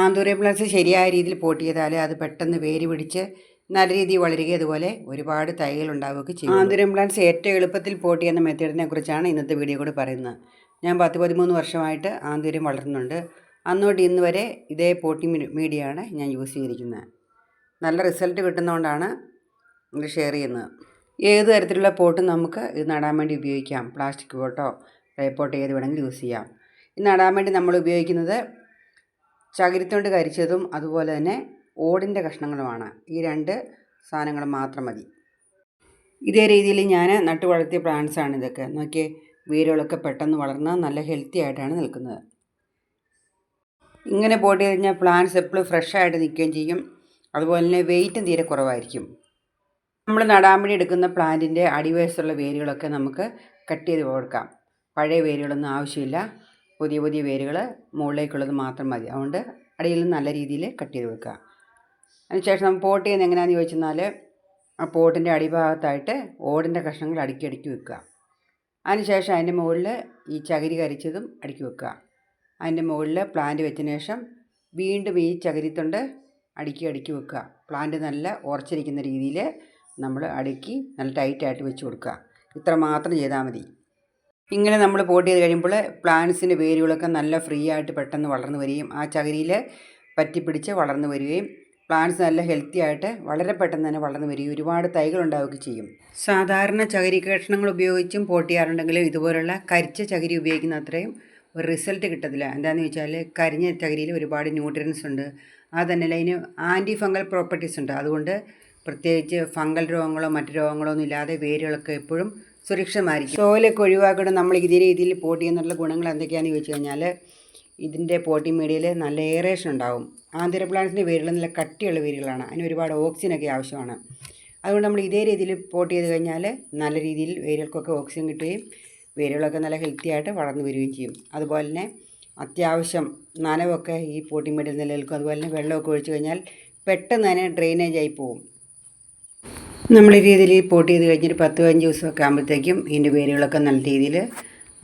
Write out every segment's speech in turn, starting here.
Anthurium plants ശരിയായ രീതിയിൽ pot ചെയ്താൽ അത് പെട്ടെന്ന് വേര് പിടിച്ച് നല്ല രീതിയിൽ വളരുകയും അതുപോലെ ഒരുപാട് തൈകൾ ഉണ്ടാവുകയൊക്കെ ചെയ്യും ആന്തൂറിയം പ്ലാന്റ്സ് ഏറ്റവും എളുപ്പത്തിൽ പോട്ട് ചെയ്യുന്ന മെത്തേഡിനെ കുറിച്ചാണ് ഇന്നത്തെ വീഡിയോ കൂടി പറയുന്നത്. ഞാൻ പത്ത് പതിമൂന്ന് വർഷമായിട്ട് ആന്തൂര്യം വളർന്നുണ്ട് അന്നോട്ട് ഇന്ന് വരെ ഇതേ പോട്ടിംഗ് മീഡിയയാണ് ഞാൻ യൂസ് ചെയ്തിരിക്കുന്നത്. നല്ല റിസൾട്ട് കിട്ടുന്നതുകൊണ്ടാണ് ഇത് ഷെയർ ചെയ്യുന്നത്. ഏത് തരത്തിലുള്ള പോട്ടും നമുക്ക് ഇത് നടാൻ വേണ്ടി ഉപയോഗിക്കാം? പ്ലാസ്റ്റിക് പോട്ടോ റേ പോട്ട് ഏത് വേണമെങ്കിലും യൂസ് ചെയ്യാം. ഇത് നടാൻ വേണ്ടി നമ്മൾ ഉപയോഗിക്കുന്നത് ചകിരിത്തൊണ്ട് കരിച്ചതും അതുപോലെ തന്നെ ഓടിന്റെ കഷ്ണങ്ങളുമാണ്. ഈ രണ്ട് സാധനങ്ങൾ മാത്രം മതി. ഇതേ രീതിയിൽ ഞാൻ നട്ടു വളർത്തിയ പ്ലാന്റ്സ് ആണ് ഇതൊക്കെ. നോക്കിയേ വേരുകളൊക്കെ പെട്ടെന്ന് വളർന്ന് നല്ല ഹെൽത്തി ആയിട്ടാണ് നിൽക്കുന്നത്. ഇങ്ങനെ ചെയ്ത് കഴിഞ്ഞാൽ പ്ലാന്റ്സ് എപ്പോഴും ഫ്രഷ് ആയിട്ട് നിൽക്കുകയും ചെയ്യും. അതുപോലെ തന്നെ വെയിറ്റും തീരെ കുറവായിരിക്കും. നമ്മൾ നടാൻ വേണ്ടി എടുക്കുന്ന പ്ലാന്റിന്റെ അടിവയസ്സുള്ള വേരുകളൊക്കെ നമുക്ക് കട്ട് ചെയ്ത് കൊടുക്കാം. പഴയ വേരുകളൊന്നും ആവശ്യമില്ല. പുതിയ പുതിയ വേരുകൾ മുകളിലേക്കുള്ളത് മാത്രം മതി. അതുകൊണ്ട് അടിയിൽ നല്ല രീതിയിൽ കട്ട് ചെയ്ത് വെക്കുക. അതിനുശേഷം നമ്മൾ പോട്ട് ചെയ്യുന്നത് എങ്ങനെയാണെന്ന് ചോദിച്ചെന്നാൽ ആ പോട്ടിന്റെ അടിഭാഗത്തായിട്ട് ഓടിന്റെ കഷ്ണങ്ങൾ അടുക്കി അടുക്കി വെക്കുക. അതിനുശേഷം അതിന്റെ മുകളിൽ ഈ ചകിരി കരിച്ചതും അടുക്കി വെക്കുക. അതിന്റെ മുകളിൽ പ്ലാന്റ് വെച്ചതിന് ശേഷം വീണ്ടും ഈ ചകിരിത്തൊണ്ട് അടുക്കി അടുക്കി വെക്കുക. പ്ലാന്റ് നല്ല ഉറച്ചിരിക്കുന്ന രീതിയിൽ നമ്മൾ അടുക്കി നല്ല ടൈറ്റായിട്ട് വെച്ച് കൊടുക്കുക. ഇത്ര മാത്രം ചെയ്താൽ മതി. ഇങ്ങനെ നമ്മൾ പോട്ട് ചെയ്ത് കഴിയുമ്പോൾ പ്ലാന്റ്സിന്റെ വേരുകളൊക്കെ നല്ല ഫ്രീ ആയിട്ട് പെട്ടെന്ന് വളർന്നു വരികയും ആ ചകിരിയിൽ പറ്റിപ്പിടിച്ച് വളർന്നു വരികയും പ്ലാന്റ്സ് നല്ല ഹെൽത്തി ആയിട്ട് വളരെ പെട്ടെന്ന് തന്നെ വളർന്നു വരികയും ഒരുപാട് തൈകൾ ഉണ്ടാവുകയും ചെയ്യും. സാധാരണ ചകിരി കഷ്ണങ്ങൾ ഉപയോഗിച്ചും പോട്ട് ചെയ്യാറുണ്ടെങ്കിലും ഇതുപോലുള്ള കരിച്ച ചകിരി ഉപയോഗിക്കുന്ന അത്രയും ഒരു റിസൾട്ട് കിട്ടത്തില്ല. എന്താണെന്ന് വെച്ചാൽ കരിഞ്ഞ ചകിരിയിൽ ഒരുപാട് ന്യൂട്രിയൻസ് ഉണ്ട്. അത് തന്നെ അതിന് ആന്റി ഫംഗൽ പ്രോപ്പർട്ടീസ് ഉണ്ട്. അതുകൊണ്ട് പ്രത്യേകിച്ച് ഫംഗൽ രോഗങ്ങളോ മറ്റു രോഗങ്ങളോ ഒന്നും ഇല്ലാതെ വേരുകളൊക്കെ എപ്പോഴും സുരക്ഷിതമായിരിക്കും. സോയിലൊക്കെ ഒഴിവാക്കണം നമ്മൾ ഇതേ രീതിയിൽ പോട്ട് ചെയ്യുന്നുള്ള ഗുണങ്ങൾ എന്തൊക്കെയാണെന്ന് ചോദിച്ചു കഴിഞ്ഞാൽ ഇതിന്റെ പോട്ടി മീഡിയയിൽ നല്ല എയറേഷൻ ഉണ്ടാവും. ആന്തര പ്ലാന്റ്സിന്റെ വേരുകൾ നല്ല കട്ടിയുള്ള വേരുകളാണ്. അതിന് ഒരുപാട് ഓക്സിജനൊക്കെ ആവശ്യമാണ്. അതുകൊണ്ട് നമ്മൾ ഇതേ രീതിയിൽ പോട്ട് ചെയ്ത് കഴിഞ്ഞാൽ നല്ല രീതിയിൽ വേരുകൾക്കൊക്കെ ഓക്സിജൻ കിട്ടുകയും വേരുകളൊക്കെ നല്ല ഹെൽത്തി ആയിട്ട് വളർന്നു വരികയും ചെയ്യും. അതുപോലെ തന്നെ അത്യാവശ്യം നനവൊക്കെ ഈ പോട്ടി മീഡിയയിൽ നിലനിൽക്കും. അതുപോലെ തന്നെ വെള്ളമൊക്കെ ഒഴിച്ചു കഴിഞ്ഞാൽ പെട്ടെന്ന് തന്നെ ഡ്രെയിനേജ് ആയി പോകും നമ്മൾ ഈ രീതിയിൽ പോട്ട് ചെയ്ത് കഴിഞ്ഞിട്ട് പത്ത് പതിനഞ്ച് ദിവസമൊക്കെ ആകുമ്പോഴത്തേക്കും ഇതിന്റെ വേരുകളൊക്കെ നല്ല രീതിയിൽ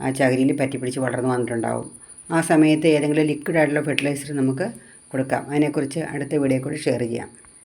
ആ ചകിരിയിൽ പറ്റിപ്പിടിച്ച് വളർന്നു വന്നിട്ടുണ്ടാവും. ആ സമയത്ത് ഏതെങ്കിലും ലിക്വിഡ് ആയിട്ടുള്ള ഫെർട്ടിലൈസർ നമുക്ക് കൊടുക്കാം. അതിനെക്കുറിച്ച് അടുത്ത വീഡിയോ കൂടി ഷെയർ ചെയ്യാം.